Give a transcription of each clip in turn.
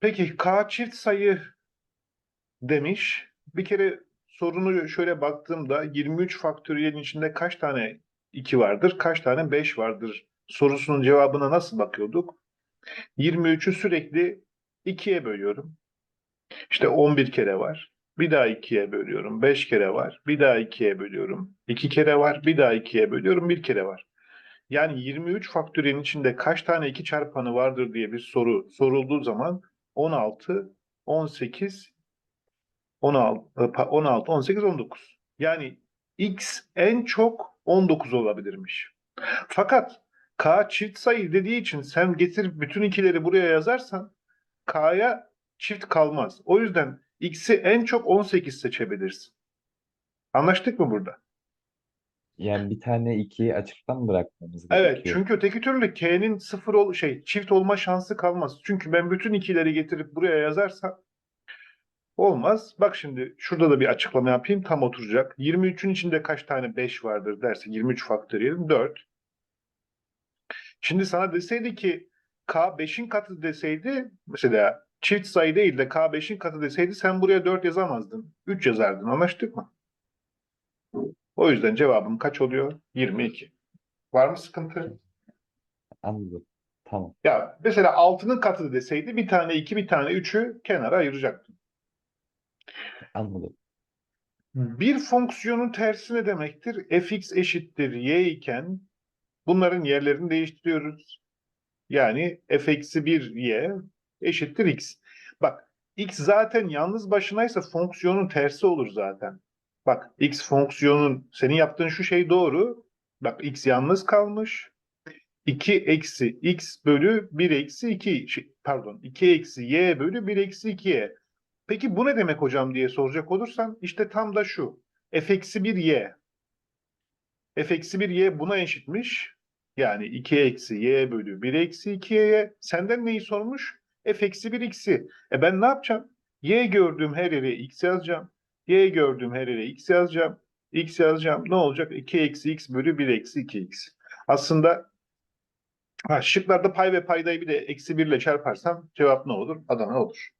Peki K çift sayı demiş. Bir kere sorunu şöyle baktığımda 23 faktöriyelin içinde kaç tane 2 vardır, kaç tane 5 vardır sorusunun cevabına nasıl bakıyorduk? 23'ü sürekli 2'ye bölüyorum. İşte 11 kere var. Bir daha 2'ye bölüyorum. 5 kere var. Bir daha 2'ye bölüyorum. 2 kere var. Bir daha 2'ye bölüyorum. 1 kere var. Yani 23 faktöriyelin içinde kaç tane 2 çarpanı vardır diye bir soru sorulduğu zaman 16, 18, 16, e, pa- 16, 18, 19. Yani x en çok 19 olabilirmiş. Fakat k çift sayı dediği için sen getir bütün ikileri buraya yazarsan k'ya çift kalmaz. O yüzden x'i en çok 18 seçebilirsin. Anlaştık mı burada? Yani bir tane ikiyi açıkta mı bırakmamız Evet, gerekiyor? çünkü öteki türlü k'nin sıfır ol şey çift olma şansı kalmaz. Çünkü ben bütün ikileri getirip buraya yazarsam olmaz. Bak şimdi şurada da bir açıklama yapayım tam oturacak. 23'ün içinde kaç tane 5 vardır derse 23 faktöriyel 4. Şimdi sana deseydi ki k 5'in katı deseydi mesela çift sayı değil de k 5'in katı deseydi sen buraya 4 yazamazdın. 3 yazardın. Anlaştık mı? O yüzden cevabım kaç oluyor? 22. Var mı sıkıntı? Anladım. Tamam. Ya mesela 6'nın katı deseydi bir tane 2 bir tane 3'ü kenara ayıracaktım. Anladım. Bir fonksiyonun tersi ne demektir? fx eşittir y iken bunların yerlerini değiştiriyoruz. Yani f eksi 1 y eşittir x. Bak x zaten yalnız başınaysa fonksiyonun tersi olur zaten. Bak x fonksiyonun senin yaptığın şu şey doğru. Bak x yalnız kalmış. 2 eksi x bölü 1 eksi 2 şey, pardon 2 eksi y bölü 1 eksi 2y. Peki bu ne demek hocam diye soracak olursan işte tam da şu. f eksi 1 y. f eksi 1 y buna eşitmiş. Yani 2 eksi y bölü 1 eksi 2y'ye. Senden neyi sormuş? f eksi 1 x'i. E ben ne yapacağım? y gördüğüm her yere x yazacağım. Y gördüğüm her yere x yazacağım. x yazacağım. Ne olacak? 2 eksi x bölü 1 eksi 2x. Aslında ha, şıklarda pay ve paydayı bir de eksi 1 ile çarparsam cevap ne olur? Adana olur.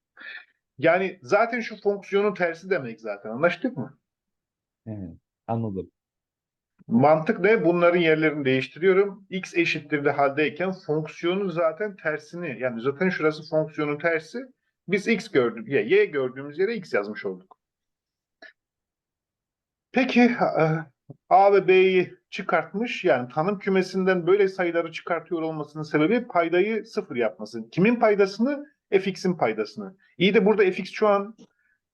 Yani zaten şu fonksiyonun tersi demek zaten. Anlaştık mı? Evet, anladım. Mantık ne? Bunların yerlerini değiştiriyorum. X eşittir de haldeyken fonksiyonun zaten tersini yani zaten şurası fonksiyonun tersi. Biz X gördük. Y, y gördüğümüz yere X yazmış olduk. Peki e, A ve B'yi çıkartmış. Yani tanım kümesinden böyle sayıları çıkartıyor olmasının sebebi paydayı sıfır yapması. Kimin paydasını? fx'in paydasını. İyi de burada fx şu an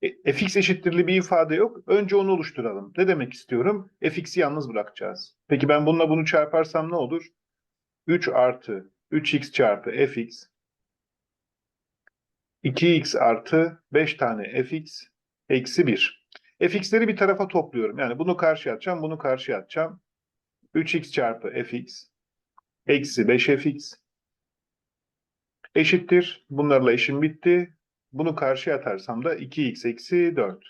e, fx eşittirli bir ifade yok. Önce onu oluşturalım. Ne demek istiyorum? fx'i yalnız bırakacağız. Peki ben bununla bunu çarparsam ne olur? 3 artı 3x çarpı fx 2x artı 5 tane fx eksi 1. fx'leri bir tarafa topluyorum. Yani bunu karşıya atacağım, bunu karşıya atacağım. 3x çarpı fx eksi 5fx eşittir. Bunlarla işim bitti. Bunu karşıya atarsam da 2x eksi 4.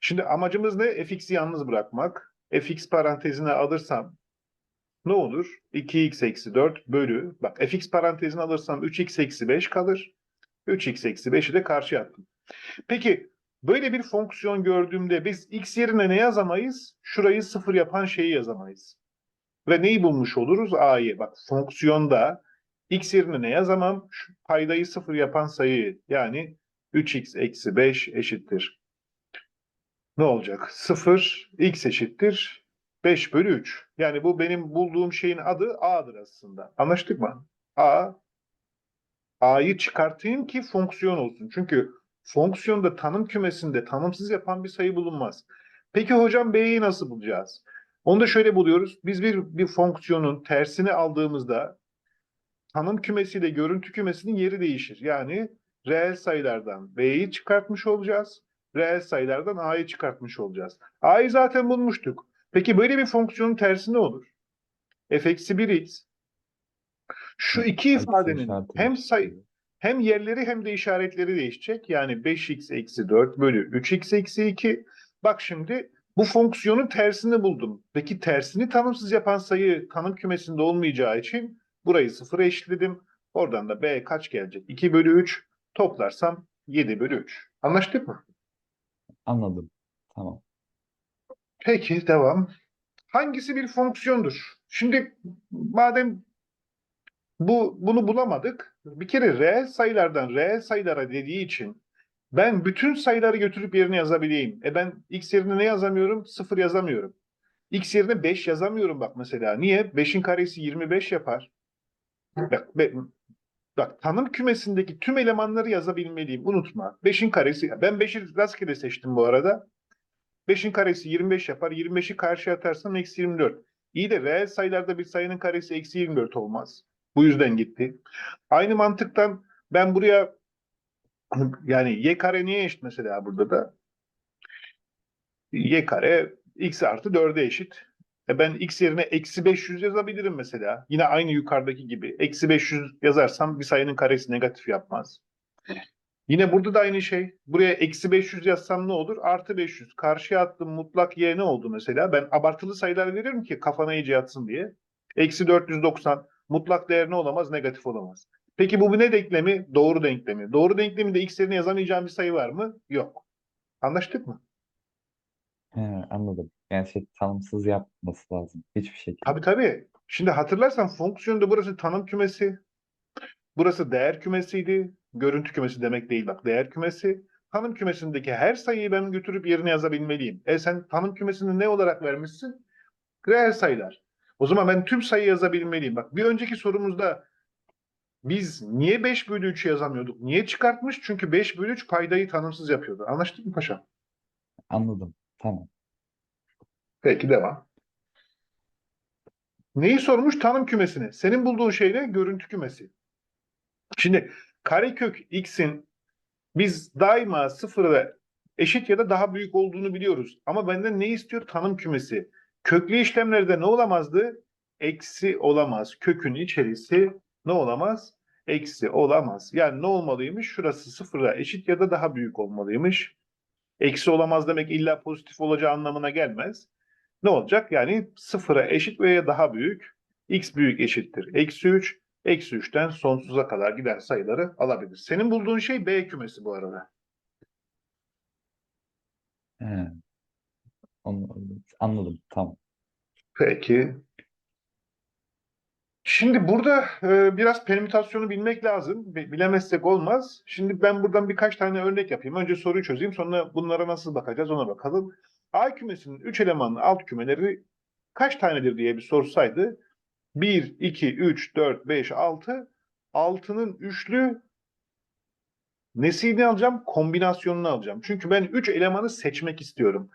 Şimdi amacımız ne? fx'i yalnız bırakmak. fx parantezine alırsam ne olur? 2x eksi 4 bölü. Bak fx parantezine alırsam 3x eksi 5 kalır. 3x eksi 5'i de karşıya attım. Peki böyle bir fonksiyon gördüğümde biz x yerine ne yazamayız? Şurayı sıfır yapan şeyi yazamayız. Ve neyi bulmuş oluruz? A'yı. Bak fonksiyonda x yerine ne yazamam? Şu paydayı sıfır yapan sayıyı yani 3x eksi 5 eşittir. Ne olacak? 0 x eşittir 5 bölü 3. Yani bu benim bulduğum şeyin adı A'dır aslında. Anlaştık mı? A A'yı çıkartayım ki fonksiyon olsun. Çünkü fonksiyonda tanım kümesinde tanımsız yapan bir sayı bulunmaz. Peki hocam B'yi nasıl bulacağız? Onu da şöyle buluyoruz. Biz bir, bir fonksiyonun tersini aldığımızda tanım kümesiyle görüntü kümesinin yeri değişir. Yani reel sayılardan B'yi çıkartmış olacağız. Reel sayılardan A'yı çıkartmış olacağız. A'yı zaten bulmuştuk. Peki böyle bir fonksiyonun tersi ne olur? f eksi 1x. Şu iki ifadenin hem sayı. Hem yerleri hem de işaretleri değişecek. Yani 5x eksi 4 bölü 3x eksi 2. Bak şimdi bu fonksiyonun tersini buldum. Peki tersini tanımsız yapan sayı tanım kümesinde olmayacağı için burayı sıfıra eşitledim. Oradan da b kaç gelecek? 2 bölü 3. Toplarsam 7 bölü 3. Anlaştık mı? Anladım. Tamam. Peki devam. Hangisi bir fonksiyondur? Şimdi madem bu bunu bulamadık. Bir kere reel sayılardan reel sayılara dediği için ben bütün sayıları götürüp yerine yazabileyim. E ben x yerine ne yazamıyorum? 0 yazamıyorum. X yerine 5 yazamıyorum bak mesela. Niye? 5'in karesi 25 yapar. Bak, be- bak tanım kümesindeki tüm elemanları yazabilmeliyim. Unutma. 5'in karesi. Ben 5'i rastgele seçtim bu arada. 5'in karesi 25 yapar. 25'i karşıya atarsam eksi 24. İyi de reel sayılarda bir sayının karesi eksi 24 olmaz. Bu yüzden gitti. Aynı mantıktan ben buraya yani y kare niye eşit mesela burada da? y kare x artı 4'e eşit. E ben x yerine eksi 500 yazabilirim mesela. Yine aynı yukarıdaki gibi. Eksi 500 yazarsam bir sayının karesi negatif yapmaz. Yine burada da aynı şey. Buraya eksi 500 yazsam ne olur? Artı 500. Karşıya attığım mutlak y ne oldu mesela? Ben abartılı sayılar veririm ki kafana iyice yatsın diye. Eksi 490. Mutlak değer ne olamaz? Negatif olamaz. Peki bu ne denklemi? Doğru denklemi. Doğru denkleminde x yerine yazamayacağım bir sayı var mı? Yok. Anlaştık mı? He, anladım. Yani şey tanımsız yapması lazım. Hiçbir şekilde. Tabii tabii. Şimdi hatırlarsan fonksiyonda burası tanım kümesi. Burası değer kümesiydi. Görüntü kümesi demek değil bak. Değer kümesi. Tanım kümesindeki her sayıyı ben götürüp yerine yazabilmeliyim. E sen tanım kümesini ne olarak vermişsin? Reel sayılar. O zaman ben tüm sayı yazabilmeliyim. Bak bir önceki sorumuzda biz niye 5 bölü 3 yazamıyorduk? Niye çıkartmış? Çünkü 5 bölü 3 paydayı tanımsız yapıyordu. Anlaştık mı paşam? Anladım. Tamam. Peki devam. Neyi sormuş? Tanım kümesini. Senin bulduğun şey ne? Görüntü kümesi. Şimdi karekök x'in biz daima sıfıra eşit ya da daha büyük olduğunu biliyoruz. Ama benden ne istiyor? Tanım kümesi. Köklü işlemlerde ne olamazdı? Eksi olamaz. Kökün içerisi ne olamaz? Eksi olamaz. Yani ne olmalıymış? Şurası sıfıra eşit ya da daha büyük olmalıymış. Eksi olamaz demek illa pozitif olacağı anlamına gelmez. Ne olacak? Yani sıfıra eşit veya daha büyük. X büyük eşittir. Eksi 3. Eksi 3'ten sonsuza kadar giden sayıları alabilir. Senin bulduğun şey B kümesi bu arada. He. Anladım. Tamam. Peki. Şimdi burada e, biraz permütasyonu bilmek lazım. Bi- Bilemezsek olmaz. Şimdi ben buradan birkaç tane örnek yapayım. Önce soruyu çözeyim. Sonra bunlara nasıl bakacağız ona bakalım. A kümesinin 3 elemanlı alt kümeleri kaç tanedir diye bir sorsaydı 1, 2, 3, 4, 5, 6 6'nın üçlü nesini alacağım? Kombinasyonunu alacağım. Çünkü ben 3 elemanı seçmek istiyorum.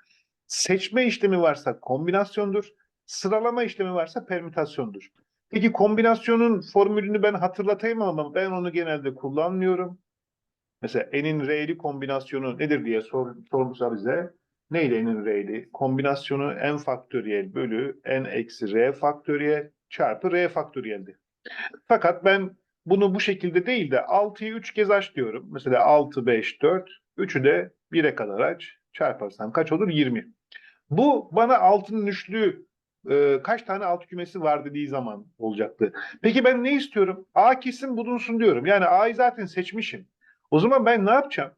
Seçme işlemi varsa kombinasyondur. Sıralama işlemi varsa permütasyondur. Peki kombinasyonun formülünü ben hatırlatayım ama ben onu genelde kullanmıyorum. Mesela n'in r'li kombinasyonu nedir diye sor, sormuşsa bize. Neydi n'in r'li? Kombinasyonu n faktöriyel bölü n eksi r faktöriyel çarpı r faktöriyeldi. Fakat ben bunu bu şekilde değil de 6'yı 3 kez aç diyorum. Mesela 6, 5, 4. 3'ü de 1'e kadar aç. Çarparsam kaç olur? 20. Bu bana altının üçlü e, kaç tane alt kümesi var dediği zaman olacaktı. Peki ben ne istiyorum? A kesin bulunsun diyorum. Yani A'yı zaten seçmişim. O zaman ben ne yapacağım?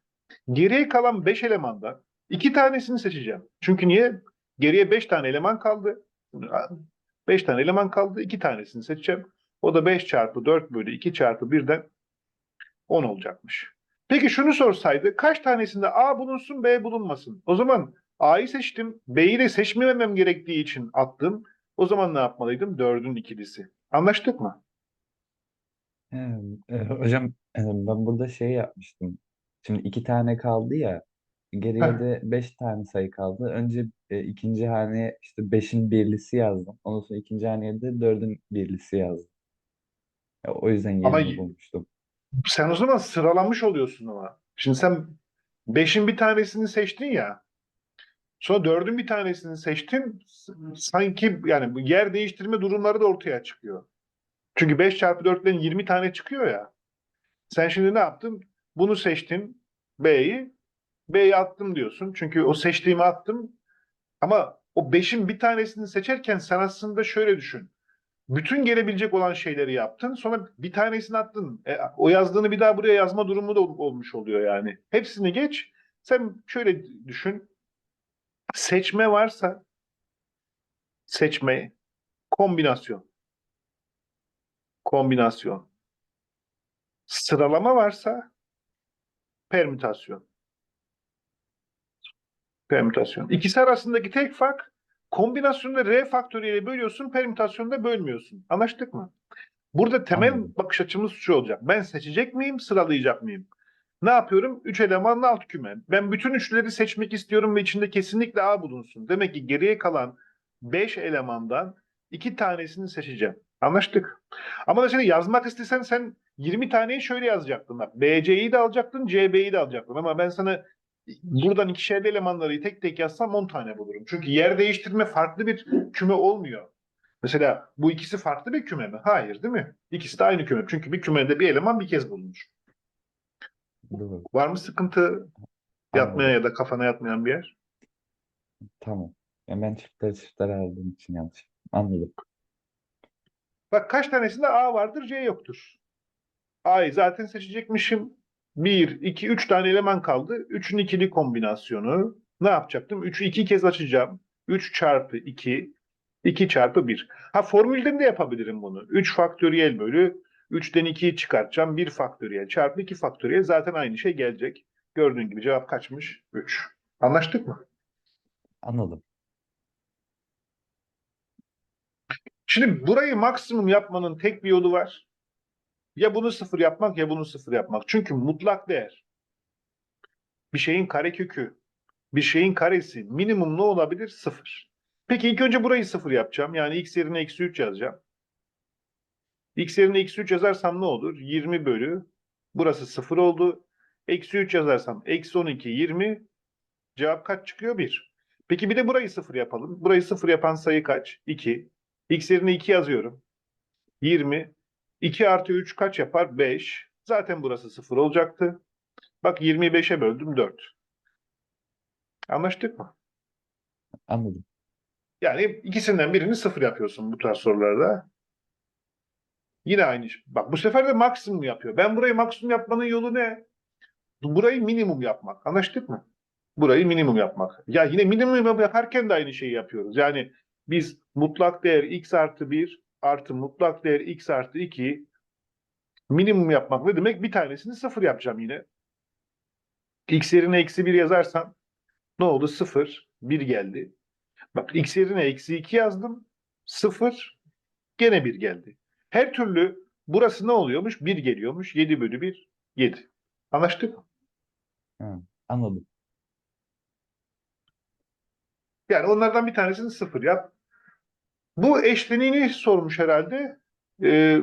Geriye kalan 5 elemandan iki tanesini seçeceğim. Çünkü niye? Geriye 5 tane eleman kaldı. 5 tane eleman kaldı. 2 tanesini seçeceğim. O da 5 çarpı 4 bölü 2 çarpı 1'den 10 olacakmış. Peki şunu sorsaydı kaç tanesinde A bulunsun B bulunmasın? O zaman A'yı seçtim. B'yi de seçmemem gerektiği için attım. O zaman ne yapmalıydım? 4'ün ikilisi. Anlaştık mı? He, e, hocam e, ben burada şey yapmıştım. Şimdi iki tane kaldı ya. Geriye Heh. de beş tane sayı kaldı. Önce e, ikinci haneye işte beşin birlisi yazdım. Ondan sonra ikinci haneye de dördün birlisi yazdım. E, o yüzden Ama yerini bulmuştum. Sen o zaman sıralamış oluyorsun ama. Şimdi sen 5'in bir tanesini seçtin ya. Sonra 4'ün bir tanesini seçtin. Sanki yani yer değiştirme durumları da ortaya çıkıyor. Çünkü 5 çarpı 4'ten 20 tane çıkıyor ya. Sen şimdi ne yaptın? Bunu seçtin. B'yi. B'yi attım diyorsun. Çünkü o seçtiğimi attım. Ama o 5'in bir tanesini seçerken sen aslında şöyle düşün. Bütün gelebilecek olan şeyleri yaptın. Sonra bir tanesini attın. E, o yazdığını bir daha buraya yazma durumu da ol- olmuş oluyor yani. Hepsini geç. Sen şöyle düşün. Seçme varsa seçme, kombinasyon. Kombinasyon. Sıralama varsa permütasyon. Permütasyon. İkisi arasındaki tek fark kombinasyonda R faktöriyeli bölüyorsun, permütasyonda bölmüyorsun. Anlaştık mı? Burada temel Anladım. bakış açımız şu olacak. Ben seçecek miyim, sıralayacak mıyım? Ne yapıyorum? Üç elemanlı alt küme. Ben bütün üçleri seçmek istiyorum ve içinde kesinlikle A bulunsun. Demek ki geriye kalan 5 elemandan iki tanesini seçeceğim. Anlaştık. Ama mesela yazmak istesen sen 20 taneyi şöyle yazacaktın. Bak, BC'yi de alacaktın, CB'yi de alacaktın. Ama ben sana buradan ikişerli elemanları tek tek yazsam 10 tane bulurum. Çünkü yer değiştirme farklı bir küme olmuyor. Mesela bu ikisi farklı bir küme mi? Hayır değil mi? İkisi de aynı küme. Çünkü bir kümede bir eleman bir kez bulunmuş. Doğru. Var mı sıkıntı yatmaya ya da kafana yatmayan bir yer? Tamam. Ya ben çiftleri çiftleri aldığım için yanlış. Anladım. Bak kaç tanesinde A vardır, C yoktur. A'yı zaten seçecekmişim. 1, 2, 3 tane eleman kaldı. 3'ün ikili kombinasyonu. Ne yapacaktım? 3'ü iki kez açacağım. 3 çarpı 2, 2 çarpı 1. Ha formülden de yapabilirim bunu. 3 faktöriyel bölü 3'ten 2'yi çıkartacağım. 1 faktöriyel çarpı 2 faktöriyel. Zaten aynı şey gelecek. Gördüğün gibi cevap kaçmış? 3. Anlaştık mı? Anladım. Şimdi burayı maksimum yapmanın tek bir yolu var. Ya bunu sıfır yapmak ya bunu sıfır yapmak. Çünkü mutlak değer bir şeyin karekökü, bir şeyin karesi minimum ne olabilir? Sıfır. Peki ilk önce burayı sıfır yapacağım. Yani x yerine eksi 3 yazacağım. x yerine eksi 3 yazarsam ne olur? 20 bölü. Burası sıfır oldu. Eksi 3 yazarsam eksi 12, 20. Cevap kaç çıkıyor? 1. Peki bir de burayı sıfır yapalım. Burayı sıfır yapan sayı kaç? 2. X yerine 2 yazıyorum. 20. 2 artı 3 kaç yapar? 5. Zaten burası 0 olacaktı. Bak 25'e böldüm 4. Anlaştık mı? Anladım. Yani ikisinden birini 0 yapıyorsun bu tarz sorularda. Yine aynı şey. Bak bu sefer de maksimum yapıyor. Ben burayı maksimum yapmanın yolu ne? Burayı minimum yapmak. Anlaştık mı? Burayı minimum yapmak. Ya yine minimum yaparken de aynı şeyi yapıyoruz. Yani biz mutlak değer x artı 1 artı mutlak değer x artı 2 minimum yapmak ne demek? Bir tanesini sıfır yapacağım yine. X yerine eksi 1 yazarsam ne oldu? 0, 1 geldi. Bak x yerine eksi 2 yazdım. 0, gene 1 geldi. Her türlü burası ne oluyormuş? 1 geliyormuş. 7 bölü 1, 7. Anlaştık mı? Anladım. Yani onlardan bir tanesini 0 yap. Bu eşleniğini sormuş herhalde. Ee,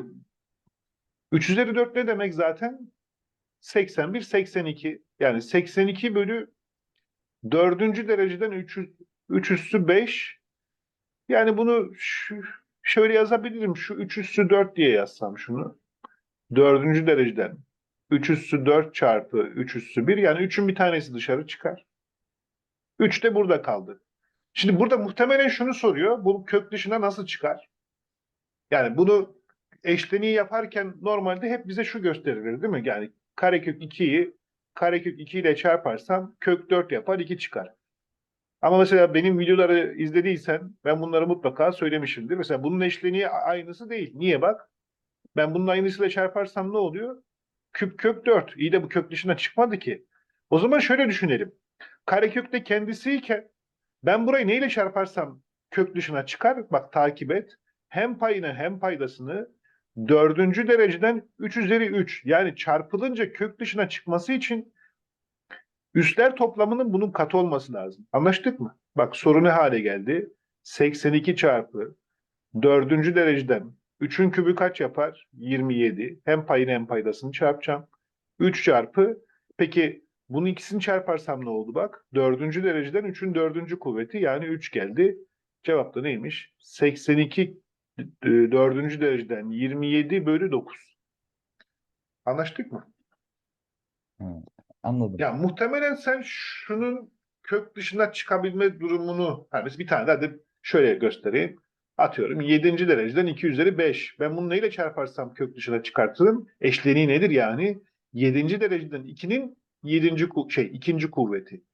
3 üzeri 4 ne demek zaten? 81, 82. Yani 82 bölü 4. dereceden 3, 3 üssü 5. Yani bunu şu, şöyle yazabilirim. Şu 3 üssü 4 diye yazsam şunu. 4. dereceden 3 üssü 4 çarpı 3 üssü 1. Yani 3'ün bir tanesi dışarı çıkar. 3 de burada kaldı. Şimdi burada muhtemelen şunu soruyor. Bu kök dışına nasıl çıkar? Yani bunu eşleniği yaparken normalde hep bize şu gösterilir değil mi? Yani karekök 2'yi karekök 2 ile çarparsam kök 4 yapar 2 çıkar. Ama mesela benim videoları izlediysen ben bunları mutlaka söylemişimdir. Mesela bunun eşleniği aynısı değil. Niye bak? Ben bunun aynısıyla çarparsam ne oluyor? Küp kök 4. İyi de bu kök dışına çıkmadı ki. O zaman şöyle düşünelim. Karekök de kendisiyken ben burayı neyle çarparsam kök dışına çıkar. Bak takip et. Hem payını hem paydasını dördüncü dereceden 3 üzeri 3 yani çarpılınca kök dışına çıkması için üstler toplamının bunun katı olması lazım. Anlaştık mı? Bak soru ne hale geldi? 82 çarpı dördüncü dereceden 3'ün kübü kaç yapar? 27. Hem payını hem paydasını çarpacağım. 3 çarpı peki bunun ikisini çarparsam ne oldu bak? Dördüncü dereceden 3'ün dördüncü kuvveti yani 3 geldi. Cevap da neymiş? 82 e, dördüncü dereceden 27 bölü 9. Anlaştık mı? Anladım. Ya muhtemelen sen şunun kök dışına çıkabilme durumunu, yani bir tane daha da şöyle göstereyim. Atıyorum 7. dereceden 2 üzeri 5. Ben bunu neyle çarparsam kök dışına çıkartırım. Eşleniği nedir yani? 7. dereceden 2'nin 7. ku- şey ikinci kuvveti.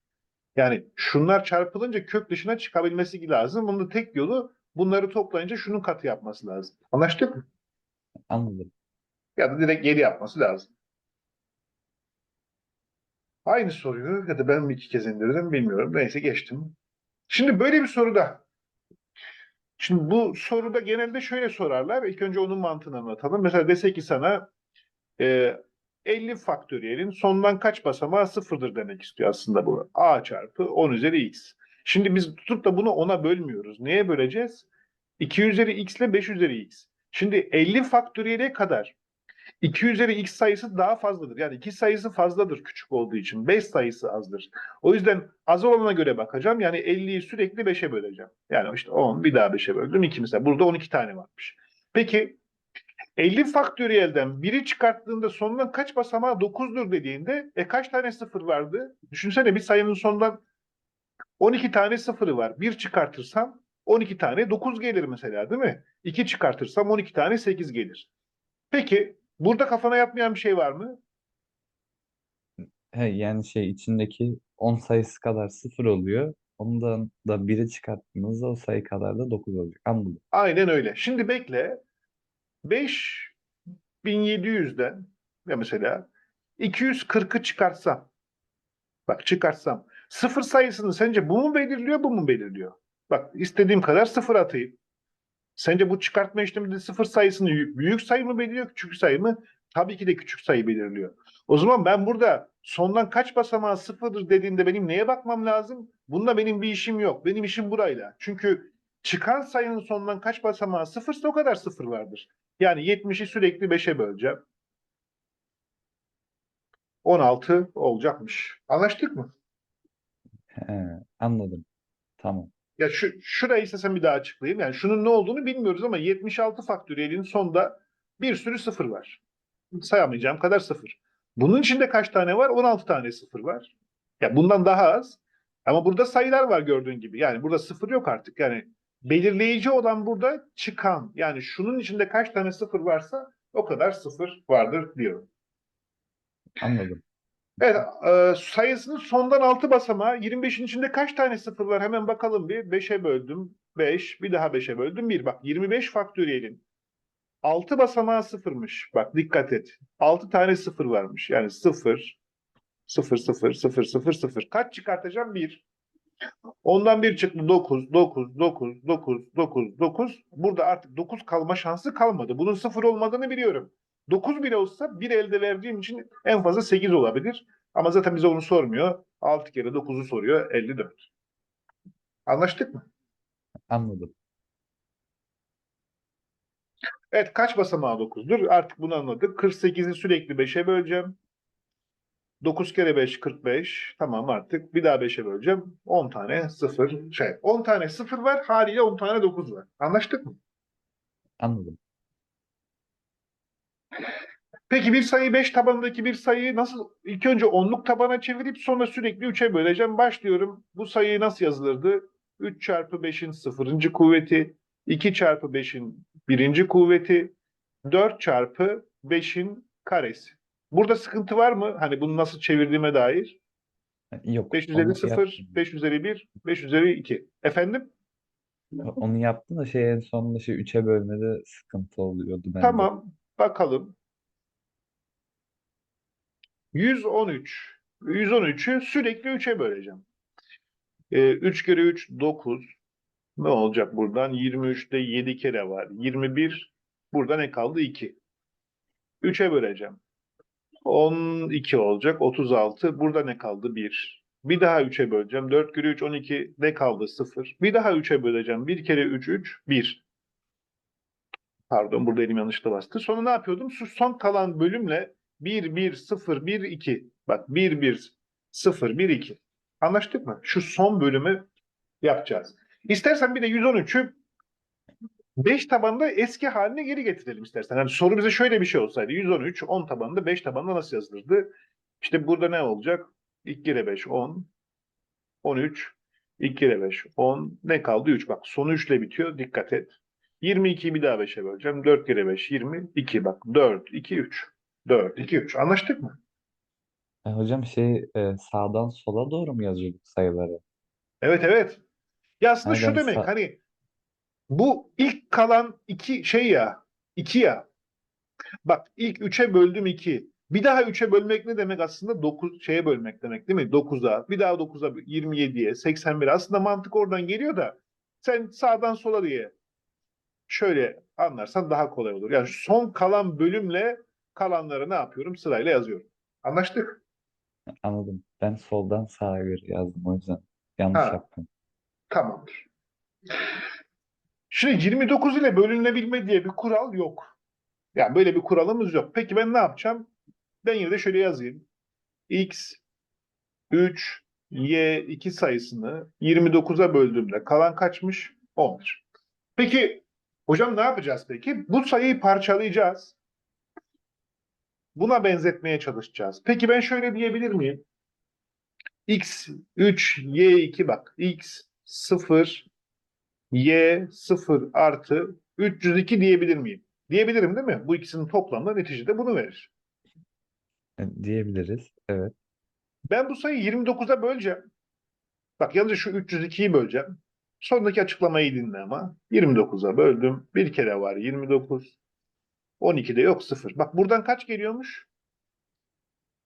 Yani şunlar çarpılınca kök dışına çıkabilmesi lazım. Bunun tek yolu bunları toplayınca şunun katı yapması lazım. Anlaştık mı? Anladım. Ya da direkt 7 yapması lazım. Aynı soruyu ya da ben mi iki kez indirdim bilmiyorum. Neyse geçtim. Şimdi böyle bir soruda Şimdi bu soruda genelde şöyle sorarlar. İlk önce onun mantığını anlatalım. Mesela dese ki sana e, 50 faktöriyelin sondan kaç basamağı sıfırdır demek istiyor aslında bu. A çarpı 10 üzeri x. Şimdi biz tutup da bunu 10'a bölmüyoruz. Neye böleceğiz? 2 üzeri x ile 5 üzeri x. Şimdi 50 faktöriyele kadar 2 üzeri x sayısı daha fazladır. Yani 2 sayısı fazladır küçük olduğu için. 5 sayısı azdır. O yüzden az olana göre bakacağım. Yani 50'yi sürekli 5'e böleceğim. Yani işte 10 bir daha 5'e böldüm. 2 mesela. Burada 12 tane varmış. Peki 50 faktöriyelden biri çıkarttığında sonundan kaç basamağı 9'dur dediğinde e kaç tane sıfır vardı? Düşünsene bir sayının sonundan 12 tane sıfırı var. Bir çıkartırsam 12 tane 9 gelir mesela değil mi? 2 çıkartırsam 12 tane 8 gelir. Peki burada kafana yatmayan bir şey var mı? He, yani şey içindeki 10 sayısı kadar sıfır oluyor. Ondan da biri çıkarttığınızda o sayı kadar da 9 olacak. Anladım. Aynen öyle. Şimdi bekle. 5700'den ya mesela 240'ı çıkartsam bak çıkartsam sıfır sayısını sence bu mu belirliyor bu mu belirliyor? Bak istediğim kadar sıfır atayım. Sence bu çıkartma işleminde sıfır sayısını büyük sayı mı belirliyor küçük sayı mı? Tabii ki de küçük sayı belirliyor. O zaman ben burada sondan kaç basamağı sıfırdır dediğinde benim neye bakmam lazım? Bunda benim bir işim yok. Benim işim burayla. Çünkü çıkan sayının sonundan kaç basamağı sıfırsa o kadar sıfır vardır. Yani 70'i sürekli 5'e böleceğim. 16 olacakmış. Anlaştık mı? He, anladım. Tamam. Ya şu şurayı istesem bir daha açıklayayım. Yani şunun ne olduğunu bilmiyoruz ama 76 faktöriyelin sonunda bir sürü sıfır var. Sayamayacağım kadar sıfır. Bunun içinde kaç tane var? 16 tane sıfır var. Ya bundan daha az. Ama burada sayılar var gördüğün gibi. Yani burada sıfır yok artık. Yani belirleyici olan burada çıkan. Yani şunun içinde kaç tane sıfır varsa o kadar sıfır vardır diyorum. Anladım. Evet, e, sayısının sondan 6 basamağı 25'in içinde kaç tane sıfır var? Hemen bakalım bir. 5'e böldüm. 5, bir daha 5'e böldüm. 1. Bak 25 faktöriyelin 6 basamağı sıfırmış. Bak dikkat et. 6 tane sıfır varmış. Yani 0, 0, 0, 0, 0, 0. Kaç çıkartacağım? 1. Ondan bir çıktı 9, 9, 9, 9, 9, 9. Burada artık 9 kalma şansı kalmadı. Bunun sıfır olmadığını biliyorum. 9 bile olsa bir elde verdiğim için en fazla 8 olabilir. Ama zaten bize onu sormuyor. 6 kere 9'u soruyor 54. Anlaştık mı? Anladım. Evet kaç basamağı 9'dur? Artık bunu anladık. 48'i sürekli 5'e böleceğim. 9 kere 5 45. Tamam artık bir daha 5'e böleceğim. 10 tane 0 şey. 10 tane 0 var. Haliyle 10 tane 9 var. Anlaştık mı? Anladım. Peki bir sayı 5 tabanındaki bir sayıyı nasıl ilk önce onluk tabana çevirip sonra sürekli 3'e böleceğim. Başlıyorum. Bu sayı nasıl yazılırdı? 3 çarpı 5'in sıfırıncı kuvveti, 2 çarpı 5'in birinci kuvveti, 4 çarpı 5'in karesi. Burada sıkıntı var mı? Hani bunu nasıl çevirdiğime dair. Yok. 5 üzeri onu 0, yaptım. 5 üzeri 1, 5 üzeri 2. Efendim? Onu yaptım da şey en sonunda şey 3'e bölmede sıkıntı oluyordu bende. Tamam. Bakalım. 113. 113'ü sürekli 3'e böleceğim. Ee, 3 kere 3 9. Ne olacak buradan? 23'te 7 kere var. 21. Burada ne kaldı? 2. 3'e böleceğim. 12 olacak. 36. Burada ne kaldı? 1. Bir daha 3'e böleceğim. 4 kere 3 12. Ne kaldı? 0. Bir daha 3'e böleceğim. 1 kere 3 3. 1. Pardon burada elim yanlışlıkla bastı. Sonra ne yapıyordum? Şu son kalan bölümle 1 1 0 1 2. Bak 1 1 0 1 2. Anlaştık mı? Şu son bölümü yapacağız. İstersen bir de 113'ü 5 tabanında eski haline geri getirelim istersen. Yani soru bize şöyle bir şey olsaydı. 113 10 tabanında 5 tabanında nasıl yazılırdı? İşte burada ne olacak? 2 kere 5 10 13 2 kere 5 10 ne kaldı? 3 bak sonu 3 ile bitiyor. Dikkat et. 22'yi bir daha 5'e böleceğim. 4 kere 5 22 bak 4 2 3. 4 2 3. Anlaştık mı? E, hocam şey e, sağdan sola doğru mu yazıyorduk sayıları? Evet evet. Ya aslında Hani şu demek hani bu ilk kalan iki şey ya 2 ya. Bak ilk 3'e böldüm 2. Bir daha 3'e bölmek ne demek aslında? 9 şeye bölmek demek değil mi? 9'a. Bir daha 9'a 27'ye 81. Aslında mantık oradan geliyor da sen sağdan sola diye şöyle anlarsan daha kolay olur. Yani son kalan bölümle kalanları ne yapıyorum? Sırayla yazıyorum. Anlaştık. Anladım. Ben soldan sağa göre yazdım o yüzden yanlış Ha. yaptım. Tamamdır. Şimdi 29 ile bölünebilme diye bir kural yok. Yani böyle bir kuralımız yok. Peki ben ne yapacağım? Ben yine de şöyle yazayım. X 3 Y 2 sayısını 29'a böldüğümde kalan kaçmış? 11. Peki hocam ne yapacağız peki? Bu sayıyı parçalayacağız. Buna benzetmeye çalışacağız. Peki ben şöyle diyebilir miyim? X 3 Y 2 bak. X 0 Y 0 artı 302 diyebilir miyim? Diyebilirim değil mi? Bu ikisinin toplamı neticede bunu verir. E, diyebiliriz. Evet. Ben bu sayıyı 29'a böleceğim. Bak yalnızca şu 302'yi böleceğim. Sondaki açıklamayı dinle ama. 29'a böldüm. Bir kere var 29. 12'de yok 0. Bak buradan kaç geliyormuş?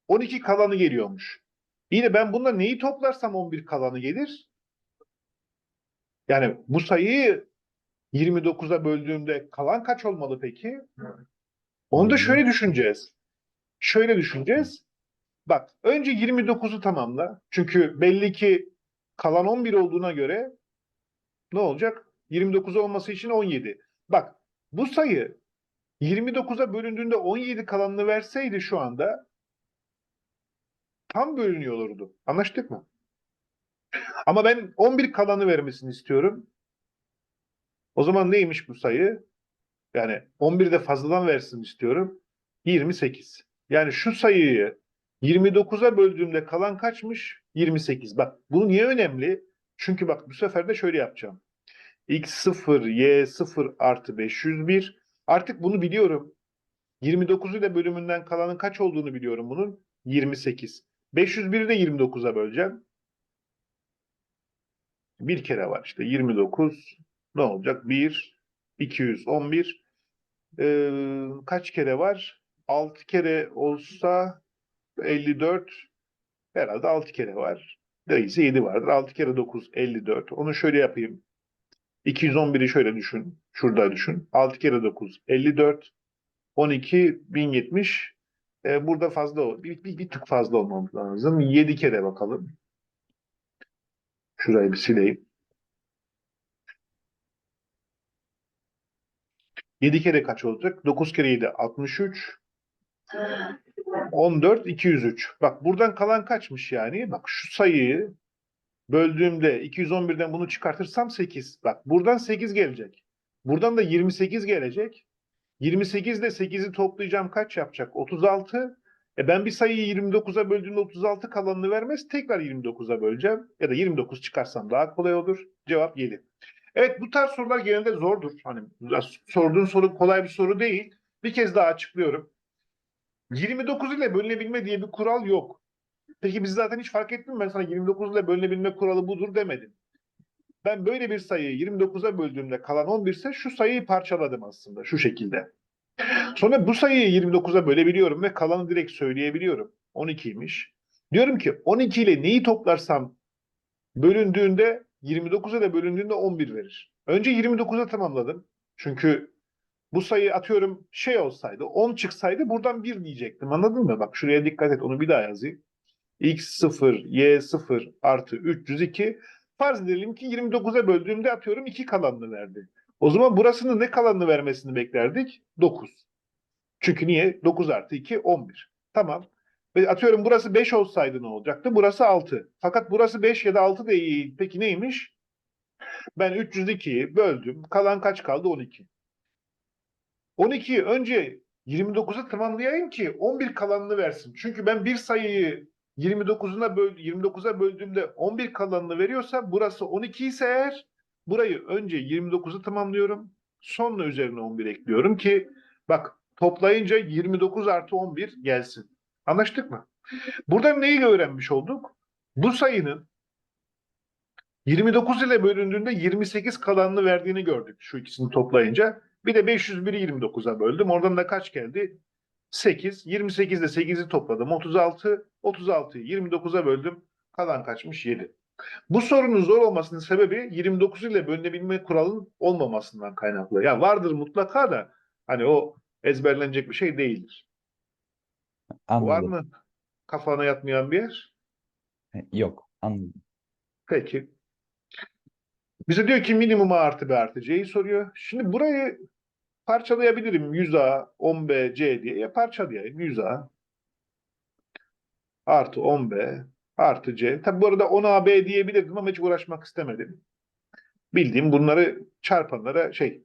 12 kalanı geliyormuş. Yine ben bunda neyi toplarsam 11 kalanı gelir. Yani bu sayıyı 29'a böldüğümde kalan kaç olmalı peki? Onu da şöyle düşüneceğiz. Şöyle düşüneceğiz. Bak önce 29'u tamamla. Çünkü belli ki kalan 11 olduğuna göre ne olacak? 29 olması için 17. Bak bu sayı 29'a bölündüğünde 17 kalanını verseydi şu anda tam bölünüyor olurdu. Anlaştık mı? Ama ben 11 kalanı vermesini istiyorum. O zaman neymiş bu sayı? Yani 11 de fazladan versin istiyorum. 28. Yani şu sayıyı 29'a böldüğümde kalan kaçmış? 28. Bak bu niye önemli? Çünkü bak bu sefer de şöyle yapacağım. x0, y0 artı 501. Artık bunu biliyorum. 29 ile bölümünden kalanın kaç olduğunu biliyorum bunun. 28. 501'i de 29'a böleceğim. Bir kere var işte 29. Ne olacak? 1, 211. Ee, kaç kere var? 6 kere olsa 54. Herhalde 6 kere var. Değilse 7 vardır. 6 kere 9 54. Onu şöyle yapayım. 211'i şöyle düşün. Şurada düşün. 6 kere 9 54. 12 1070. Ee, burada fazla bir, bir, bir tık fazla olmamız lazım. 7 kere bakalım. Şurayı bir sileyim. 7 kere kaç olacak? 9 kere 7 63. 14 203. Bak buradan kalan kaçmış yani? Bak şu sayıyı böldüğümde 211'den bunu çıkartırsam 8. Bak buradan 8 gelecek. Buradan da 28 gelecek. 28 ile 8'i toplayacağım kaç yapacak? 36. E ben bir sayıyı 29'a böldüğümde 36 kalanını vermez. Tekrar 29'a böleceğim. Ya da 29 çıkarsam daha kolay olur. Cevap 7. Evet bu tarz sorular genelde zordur. Hani sorduğun soru kolay bir soru değil. Bir kez daha açıklıyorum. 29 ile bölünebilme diye bir kural yok. Peki biz zaten hiç fark ettin mi? Ben sana 29 ile bölünebilme kuralı budur demedim. Ben böyle bir sayıyı 29'a böldüğümde kalan 11 ise şu sayıyı parçaladım aslında şu şekilde. Sonra bu sayıyı 29'a bölebiliyorum ve kalanı direkt söyleyebiliyorum. 12'ymiş. Diyorum ki 12 ile neyi toplarsam bölündüğünde 29'a da bölündüğünde 11 verir. Önce 29'a tamamladım. Çünkü bu sayı atıyorum şey olsaydı 10 çıksaydı buradan 1 diyecektim. Anladın mı? Bak şuraya dikkat et onu bir daha yazayım. x0, y0 artı 302 farz edelim ki 29'a böldüğümde atıyorum 2 kalanını verdi. O zaman burasının ne kalanını vermesini beklerdik? 9. Çünkü niye? 9 artı 2 11. Tamam. Ve atıyorum burası 5 olsaydı ne olacaktı? Burası 6. Fakat burası 5 ya da 6 değil. Peki neymiş? Ben 302'yi böldüm. Kalan kaç kaldı? 12. 12'yi önce 29'a tamamlayayım ki 11 kalanını versin. Çünkü ben bir sayıyı 29'una böl 29'a böldüğümde 11 kalanını veriyorsa burası 12 ise eğer burayı önce 29'a tamamlıyorum. Sonra üzerine 11 ekliyorum ki bak toplayınca 29 artı 11 gelsin. Anlaştık mı? Buradan neyi öğrenmiş olduk? Bu sayının 29 ile bölündüğünde 28 kalanını verdiğini gördük şu ikisini toplayınca. Bir de 501'i 29'a böldüm. Oradan da kaç geldi? 8. 28 ile 8'i topladım. 36. 36'yı 29'a böldüm. Kalan kaçmış? 7. Bu sorunun zor olmasının sebebi 29 ile bölünebilme kuralının olmamasından kaynaklı. Ya vardır mutlaka da hani o ezberlenecek bir şey değildir. Anladım. Var mı kafana yatmayan bir yer? Yok. Anladım. Peki. Bize diyor ki minimum A artı B artı C'yi soruyor. Şimdi burayı parçalayabilirim. 100A, 10B, C diye. Ya parçalayayım. 100A artı 10B artı C. Tabi bu arada 10AB diyebilirdim ama hiç uğraşmak istemedim. Bildiğim bunları çarpanlara şey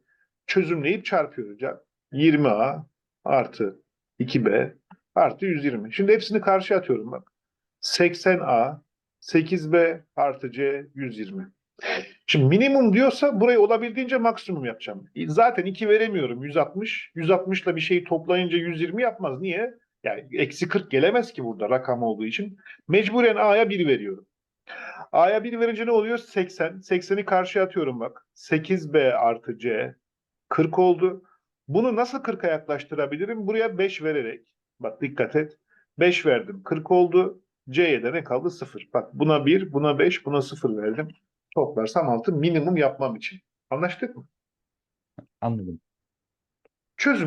çözümleyip çarpıyoruz. Ya. 20A artı 2B artı 120. Şimdi hepsini karşıya atıyorum bak. 80A 8B artı C 120. Şimdi minimum diyorsa burayı olabildiğince maksimum yapacağım. Zaten 2 veremiyorum 160. 160 ile bir şeyi toplayınca 120 yapmaz. Niye? Yani eksi 40 gelemez ki burada rakam olduğu için. Mecburen A'ya 1 veriyorum. A'ya 1 verince ne oluyor? 80. 80'i karşıya atıyorum bak. 8B artı C 40 oldu. Bunu nasıl 40'a yaklaştırabilirim? Buraya 5 vererek. Bak dikkat et. 5 verdim. 40 oldu. C'ye de ne kaldı? 0. Bak buna 1, buna 5, buna 0 verdim. Toplarsam 6 minimum yapmam için. Anlaştık mı? Anladım. Çözüm